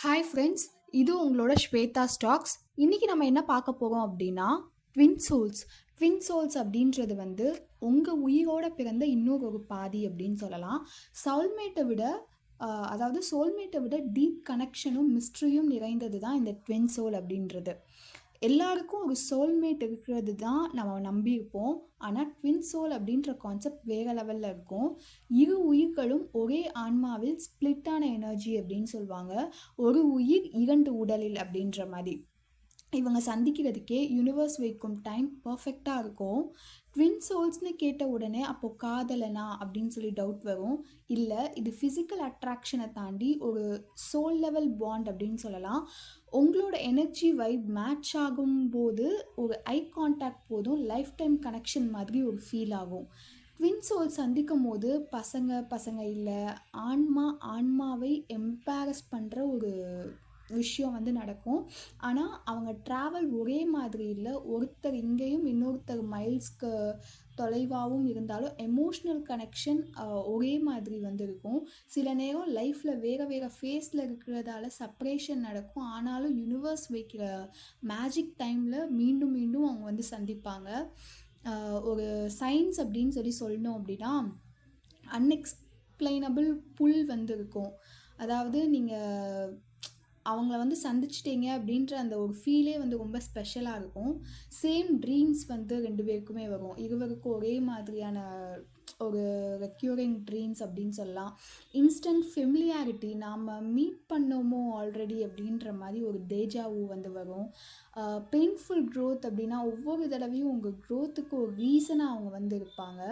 Hi friends இது உங்களோட Shweta stocks. இன்றைக்கி நம்ம என்ன பார்க்க போகிறோம் அப்படின்னா ட்வின் சோல்ஸ் ட்வின் சோல்ஸ் அப்படின்றது வந்து உங்கள் உயிரோட பிறந்த இன்னொரு ஒரு பாதி அப்படின்னு சொல்லலாம். சவுல்மேட்டை விட அதாவது சோல்மேட்டை விட டீப் கனெக்ஷனும் மிஸ்ட்ரியும் நிறைந்தது தான் இந்த ட்வின் சோல் அப்படின்றது. எல்லாருக்கும் ஒரு சோல்மேட் இருக்கிறது தான் நம்ம நம்பியிருப்போம். ஆனால் ட்வின் சோல் அப்படின்ற கான்செப்ட் வேறு லெவலில் இருக்கும். இரு உயிர்களும் ஒரே ஆன்மாவில் ஸ்பிளிட்டான எனர்ஜி அப்படின்னு சொல்லுவாங்க. ஒரு உயிர் இரண்டு உடலில் அப்படின்ற மாதிரி. இவங்க சந்திக்கிறதுக்கே யூனிவர்ஸ் வைக்கும் டைம் பர்ஃபெக்டாக இருக்கும். ட்வின் சோல்ஸ்னு கேட்ட உடனே அப்போது காதலனா அப்படின்னு சொல்லி டவுட் வரும். இல்லை இது ஃபிசிக்கல் அட்ராக்ஷனை தாண்டி ஒரு சோல் லெவல் பாண்ட் அப்படின்னு சொல்லலாம். உங்களோட எனர்ஜி வைப் மேட்ச் ஆகும்போது ஒரு ஐ கான்டாக்ட் போதும் லைஃப் டைம் கனெக்ஷன் மாதிரி ஒரு ஃபீல் ஆகும். ட்வின் சோல் சந்திக்கும் போது பசங்க பசங்க இல்லை ஆன்மா ஆன்மாவை எம்பாரஸ் பண்ணுற ஒரு விஷயம் வந்து நடக்கும். ஆனால் அவங்க ட்ராவல் ஒரே மாதிரி இல்லை. ஒருத்தர் இங்கேயும் இன்னொருத்தர் மைல்ஸ்க்கு தொலைவாகவும் இருந்தாலும் எமோஷ்னல் கனெக்ஷன் ஒரே மாதிரி வந்து இருக்கும் சில நேரம் லைஃப்பில் வேறு வேறு ஃபேஸில் இருக்கிறதால செப்பரேஷன் நடக்கும். ஆனாலும் யூனிவர்ஸ் வைக்கிற மேஜிக் டைமில் மீண்டும் மீண்டும் அவங்க வந்து சந்திப்பாங்க. ஒரு சயின்ஸ் அப்படின்னு சொல்லி சொல்லணும் அப்படின்னா அன்எக்ஸ்பிளைனபிள் புல் வந்து இருக்கும் அதாவது நீங்கள் அவங்கள வந்து சந்திச்சிட்டீங்க அப்படின்ற அந்த ஒரு ஃபீலே வந்து ரொம்ப ஸ்பெஷலாக இருக்கும். சேம் ட்ரீம்ஸ் வந்து ரெண்டு பேருக்குமே வரும். இருவருக்கும் ஒரே மாதிரியான ஒரு ரெக்யூரிங் ட்ரீம்ஸ் அப்படின்னு சொல்லலாம். இன்ஸ்டன்ட் ஃபெமிலியாரிட்டி நாம் மீட் பண்ணோமோ ஆல்ரெடி அப்படின்ற மாதிரி ஒரு தேஜாவு வந்து வரும். பெயின்ஃபுல் க்ரோத் அப்படின்னா ஒவ்வொரு தடவையும் உங்கள் க்ரோத்துக்கு ஒரு ரீசனாக அவங்க வந்து இருப்பாங்க.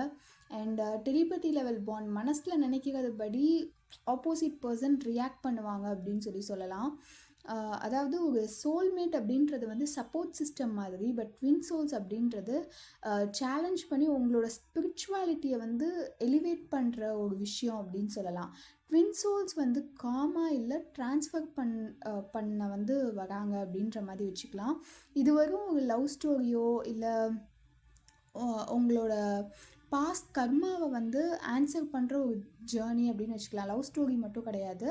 அண்ட் டெலிபதி லெவல் பாண்ட் மனசில் நினைக்கிறது படி ஆப்போசிட் பர்சன் ரியாக்ட் பண்ணுவாங்க அப்படின்னு சொல்லி சொல்லலாம். அதாவது ஒரு சோல்மேட் அப்படின்றது வந்து சப்போர்ட் சிஸ்டம் மாதிரி பட் ட்வின் சோல்ஸ் அப்படின்றது சேலஞ்ச் பண்ணி உங்களோட ஸ்பிரிச்சுவாலிட்டியை வந்து எலிவேட் பண்ணுற ஒரு விஷயம் அப்படின்னு சொல்லலாம். ட்வின் சோல்ஸ் வந்து காமா இல்லை ட்ரான்ஸ்ஃபர் பண் பண்ண வந்து வராங்க அப்படின்ற மாதிரி வச்சுக்கலாம். இது வரும் ஒரு லவ் ஸ்டோரியோ இல்லை உங்களோட பாஸ்ட் கர்மாவை வந்து ஆன்சர் பண்ணுற ஒரு ஜேர்னி அப்படின்னு வச்சுக்கலாம். லவ் ஸ்டோரி மட்டும் கிடையாது.